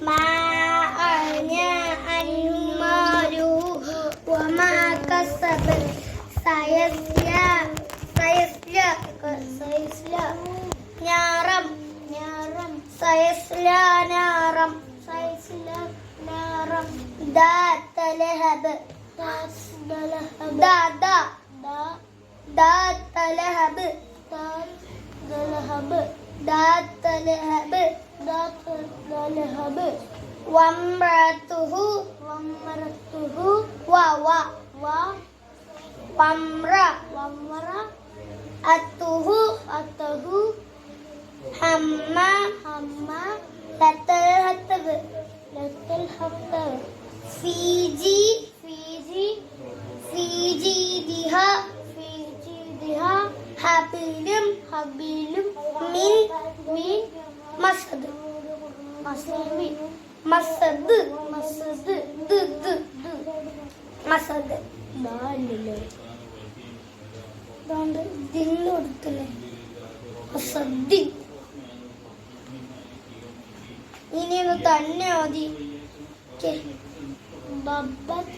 ما أغنى عنه ماله وما كسب سيصلى سيصلى سيصلى نارا نارا سيصلى نارا سيصلى نارا ذات لهب ذات لهب ذات لهب ذات لهب ذات لهب ذات ലഹബ്. വമ്രത്തുഹു വമ്രത്തുഹു വ വ വ. വമ്ര വമ്ര. അത്തുഹു അത്തുഹു. ഹമ്മ ഹമ്മ. ലത്തൽ ഹത്തബ്. ലത്തൽ ഹത്തബ്. ഫീജി ഫീജി. ഫീജി ദിഹ ഫീജി ദിഹ. ഹബിലും ഹബിലും മിൻ മിൻ മസദ്. മസദ് മസദ് മസദ് ദ് ദ് ദ്. മസദ്. ദാലില്ലേ അതുകൊണ്ട് ദിന്ന് കൊടുത്തില്ലേ? മസദ്ദി ഇനി ഒന്ന് തന്നെ മതി. ബബ്ബത്